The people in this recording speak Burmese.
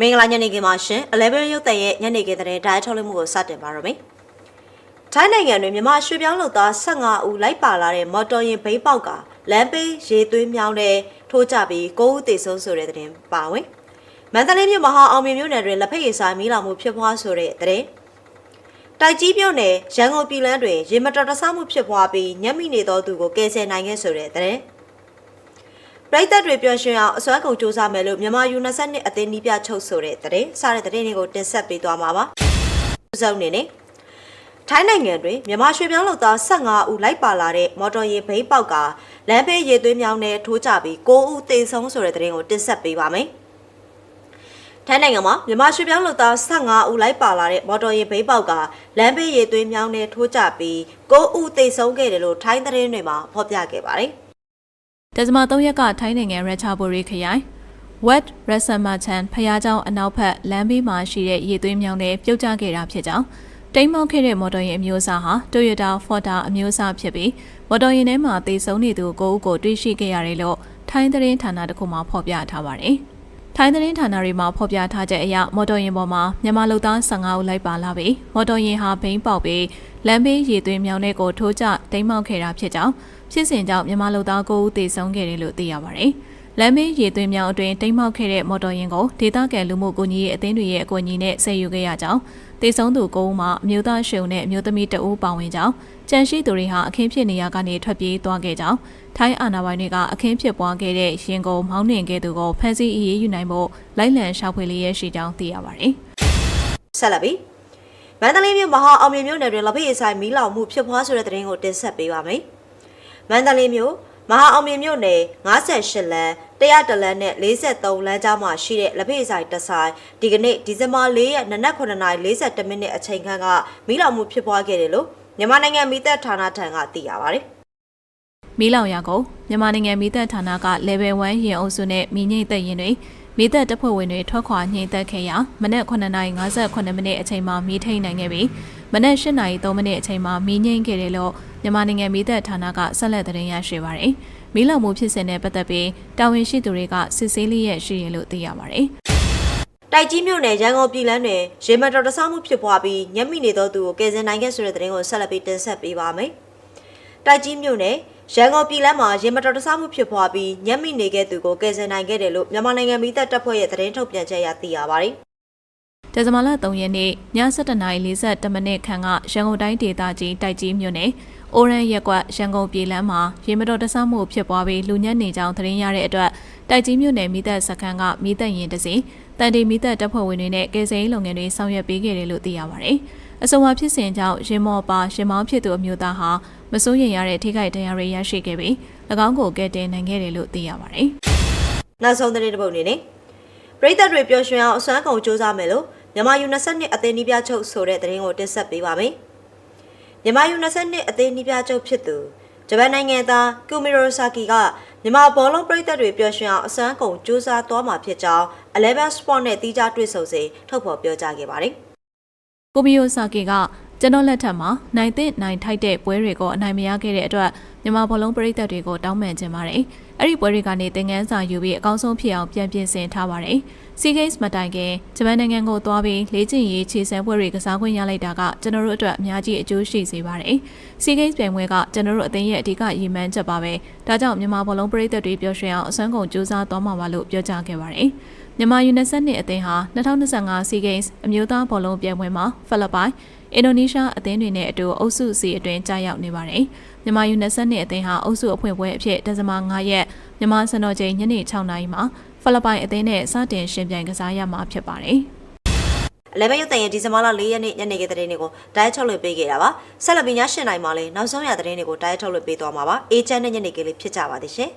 မင်္ဂလာညနေခင်းပါရှင်11ရုပ်သံရဲ့ညနေခင်းသတင်းဓာတ်ထုတ်လွှင့်မှုကိုစတင်ပါရမယ်။ထိုင်းနိုင်ငံတွင်မြန်မာရွှေပြောင်းလုပ်သား15ဦးလိုက်ပါလာတဲ့မော်တော်ယာဉ်ဘိန်းပေါက်ကလမ်းဘေးရေသွင်းမြောင်းတဲ့ထိုးကြပြီး9ဦးသေဆုံးဆိုတဲ့သတင်းပါဝင်။မန္တလေးမြို့မဟာအောင်မြင်မြို့နယ်တွင်လက်ဖက်ရည်ဆိုင်မီးလောင်မှုဖြစ်ပွားဆိုတဲ့သတင်းတိုက်ကြီးမြို့နယ်ရန်ကုန်ပြည်လန်းတွင်ရေမတော်တဆမှုဖြစ်ပွားပြီးညက်မိနေသောသူကိုကယ်ဆယ်နိုင်ခဲ့ဆိုတဲ့သတင်း ပရိသတ်တွေပျော်ရွှင်အောင်အစွမ်းကုန်စူးစမ်းမယ်လို့မြန်မာယူ22အသင်းနီးပြချုပ်ဆိုတဲ့သတင်းစားတဲ့သတင်းတွေကိုတင်ဆက်ပေးသွားမှာပါ။စုံနေနေထိုင်းနိုင်ငံတွင်မြန်မာရွှေပြောင်းလုပ်သား15ဦးလိုက်ပါလာတဲ့မော်တော်ယာဉ်ဘိန်းပေါက်ကလမ်းဘေးရေသွင်းမြောင်းနဲ့ထိုးကြပြီး9ဦးသေဆုံးဆိုတဲ့သတင်းကိုတင်ဆက်ပေးပါမယ်။ထိုင်းနိုင်ငံမှာမြန်မာရွှေပြောင်းလုပ်သား15ဦးလိုက်ပါလာတဲ့မော်တော်ယာဉ်ဘိန်းပေါက်ကလမ်းဘေးရေသွင်းမြောင်းနဲ့ထိုးကြပြီး9ဦးသေဆုံးခဲ့တယ်လို့ထိုင်းသတင်းတွေမှာဖော်ပြခဲ့ပါတယ်။ ဒဇမ3ရက်ကထိုင်းနိုင်ငံရချာဘူရီခရိုင် Wet Rasamachan ဖယားကျောင်းအနောက်ဘက်လမ်းဘေးမှာရှိတဲ့ရေသွေးမြောင်းနဲ့ပြုတ်ကျခဲ့တာဖြစ်ကြောင်းတိမ်မောက်ခဲ့တဲ့မော်တော်ယာဉ်အမျိုးအစားဟာ Toyota Forda အမျိုးအစားဖြစ်ပြီးမော်တော်ယာဉ်ထဲမှာသေဆုံးနေသူ9ဦးကိုတွေ့ရှိခဲ့ရတယ်လို့ထိုင်းသတင်းဌာနတစ်ခုမှဖော်ပြထားပါတယ်။ထိုင်းသတင်းဌာနတွေမှာဖော်ပြထားတဲ့အရမော်တော်ယာဉ်ပေါ်မှာမြန်မာလူသား15ဦးလိုက်ပါလာပြီးမော်တော်ယာဉ်ဟာဘိန်းပေါက်ပြီးလမ်းဘေးရေသွေးမြောင်းတွေကိုထိုးကျတိမ်မောက်ခဲ့တာဖြစ်ကြောင်း ဖြစ်စဉ်ကြောင့်မြန်မာလူသား9ဦးသေဆုံးခဲ့တယ်လို့သိရပါတယ်။လမ်းမေးရေသွင်းမြောင်းအတွင်းတိမ်မောက်ခဲ့တဲ့မော်တော်ယာဉ်ကိုဒေသခံလူမှုကူညီရေးအသင်းတွေရဲ့အကူအညီနဲ့ဆယ်ယူခဲ့ရကြောင်းသေဆုံးသူ9ဦးမှာအမျိုးသားရှုံနဲ့အမျိုးသမီးတအူးပါဝင်ကြောင်းကြန့်ရှိသူတွေဟာအခင်းဖြစ်နေရာကနေထွက်ပြေးသွားခဲ့ကြောင်းထိုင်းအာဏာပိုင်တွေကအခင်းဖြစ်ပွားခဲ့တဲ့ရင်ကုန်မောင်းနှင်ခဲ့သူကိုဖမ်းဆီးအရေးယူနိုင်ဖို့လိုက်လံရှာဖွေလျက်ရှိကြောင်းသိရပါတယ်။ဆက်လက်ပြီးမန္တလေးမြို့မဟာအောင်မြင်မြို့နယ်တွင်လက်ဖက်ရည်ဆိုင်မီးလောင်မှုဖြစ်ပွားဆိုတဲ့သတင်းကိုတင်ဆက်ပေးပါမယ်။ မန္တလေးမြို့မဟာအောင်မြင်မြို့နယ်58လမ်း100လမ်းနဲ့43လမ်းကြားမှာရှိတဲ့လက်ဖက်ရည်ဆိုင်တစ်ဆိုင်ဒီကနေ့ဒီဇင်ဘာ4ရက်နနက်9:42မိနစ်အချိန်ခန့်ကမီးလောင်မှုဖြစ်ပွားခဲ့တယ်လို့မြန်မာနိုင်ငံမီးတပ်ဌာနထံကသိရပါတယ်။မီးလောင်ရာကိုမြန်မာနိုင်ငံမီးတပ်ဌာနက level 1ရင်အုပ်စုနဲ့မီးငိမ့်သက်ရင်တွေ မီးတပ်တပ်ဖွဲ့ဝင်တွေထွက်ခွာညှိသက်ခဲ့ရာမနက်9:58မိနစ်အချိန်မှာမီးထိန်နိုင်ခဲ့ပြီးမနက်8:03မိနစ်အချိန်မှာမီးငိမ့်ခဲ့တယ်လို့မြန်မာနိုင်ငံမီးတပ်ဌာနကဆက်လက်သတင်းရရှိပါရယ်မီးလောင်မှုဖြစ်စဉ်နဲ့ပတ်သက်ပြီးတာဝန်ရှိသူတွေကစစ်ဆေးလျက်ရှိရလို့သိရပါတယ်တိုက်ကြီးမြို့နယ်ရန်ကုန်ပြည်လန်းတွင်ရေမတော်တဆမှုဖြစ်ပွားပြီးညက်မိနေသောသူကိုကယ်ဆယ်နိုင်ခဲ့ဆိုတဲ့သတင်းကိုဆက်လက်ပြီးတင်ဆက်ပေးပါမယ်။တိုက်ကြီးမြို့နယ် ရန်ကုန်ပြည်လန်းမှာရေမတော်တဆမှုဖြစ်ပွားပြီးညက်မိနေခဲ့သူကိုကယ်ဆယ်နိုင်ခဲ့တယ်လို့မြန်မာနိုင်ငံမိသက်တပ်ဖွဲ့ရဲ့သတင်းထုတ်ပြန်ချက်အရသိရပါတယ်။ဒဇမလ3ရက်နေ့ည7:40မိနစ်ခန့်ကရန်ကုန်တိုင်းဒေသကြီးတိုက်ကြီးမြို့နယ်အိုရန်ရက်ကွက်ရန်ကုန်ပြည်လမ်းမှာရေမတော်တဆမှုဖြစ်ပွားပြီးလူညက်နေကြောင်းသတင်းရတဲ့အတွက်တိုက်ကြီးမြို့နယ်မိသက်စခန်းကမိသက်ရင်တစီတန်တီမိသက်တပ်ဖွဲ့ဝင်တွေနဲ့ကယ်ဆယ်ရေးလုပ်ငန်းတွေဆောင်ရွက်ပေးခဲ့တယ်လို့သိရပါတယ်။အဆိုပါဖြစ်စဉ်ကြောင့်ရင်မော်ပါရင်မောင်းဖြစ်သူအမျိုးသားဟာ မစိုးရိမ်ရတဲ့ထိခိုက်ဒဏ်ရာတွေရရှိခဲ့ပြီး၎င်းကိုကယ်တင်နိုင်ခဲ့တယ်လို့သိရပါတယ်။နောက်ဆုံးသတင်းတစ်ပုဒ်အနေနဲ့ပရိသတ်တွေပျော်ရွှင်အောင်အစွမ်းကုန်စူးစမ်းမယ်လို့မြန်မာယူ22အသင်းနီးပြချုပ်ဆိုတဲ့သတင်းကိုတင်ဆက်ပေးပါမယ်။မြန်မာယူ22အသင်းနီးပြချုပ်ဖြစ်သူဂျပန်နိုင်ငံသားကူမီရိုဆာကီကမြန်မာဘောလုံးပရိသတ်တွေပျော်ရွှင်အောင်အစွမ်းကုန်စူးစမ်းသွားမှာဖြစ်ကြောင်း11 Sport နဲ့တီးခြားတွေ့ဆုံစဉ်ထုတ်ဖော်ပြောကြားခဲ့ပါတယ်။ကိုမီယိုဆာကီက ကျွန်တော်လက်ထက်မှာနိုင်တဲ့နိုင်ထိုက်တဲ့ပွဲတွေကိုအနိုင်မရခဲ့တဲ့အတွက်မြန်မာဘောလုံးပရိသတ်တွေကိုတောင်းပန်ခြင်းပါတယ်။အဲ့ဒီပွဲတွေကနေသင်ခန်းစာယူပြီးအကောင်းဆုံးဖြစ်အောင်ပြန်ပြင်ဆင်ထားပါတယ်။ SEA Games မတိုင်ခင်ဂျပန်နိုင်ငံကိုသွားပြီးလေ့ကျင့်ရေးခြေစမ်းပွဲတွေကစားခွင့်ရလိုက်တာကကျွန်တော်တို့အတွက်အများကြီးအကျိုးရှိစေပါတယ်။ SEA Games ပြိုင်ပွဲကကျွန်တော်တို့အသင်းရဲ့အဓိကရည်မှန်းချက်ပါပဲ။ဒါကြောင့်မြန်မာဘောလုံးပရိသတ်တွေပျော်ရွှင်အောင်အစွမ်းကုန်ကြိုးစားသွားမှာပါလို့ပြောကြားခဲ့ပါတယ်။ မြန်မာယူနီဆက်နှစ်အသင်းဟာ2025 SEA Games အမျိုးသားဘောလုံးပြိုင်ပွဲမှာဖိလစ်ပိုင်အင်ဒိုနီးရှားအသင်းတွေနဲ့အတူအုပ်စုစီအတွင်းကြာရောက်နေပါတယ်။မြန်မာယူနီဆက်နှစ်အသင်းဟာအုပ်စုအဖွင့်ပွဲအဖြစ်ဒဇမ9ရက်မြန်မာစံတော်ချိန်ညနေ6နာရီမှာဖိလစ်ပိုင်အသင်းနဲ့စတင်ရှင်ပြိုင်ကစားရမှာဖြစ်ပါတယ်။အလဲဘရုတ်တန်ရဲ့ဒီဇင်ဘာလ၄ရက်နေ့ညနေခင်းသတင်းတွေကိုတိုက်ထုတ်လွှင့်ပေးခဲ့တာပါဆက်လက်ပြီးည၈နိုင်မှာလဲနောက်ဆုံးရသတင်းတွေကိုတိုက်ထုတ်လွှင့်ပေးသွားမှာပါအေချမ်းနဲ့ညနေခင်းလေးဖြစ်ကြပါသည်ရှင်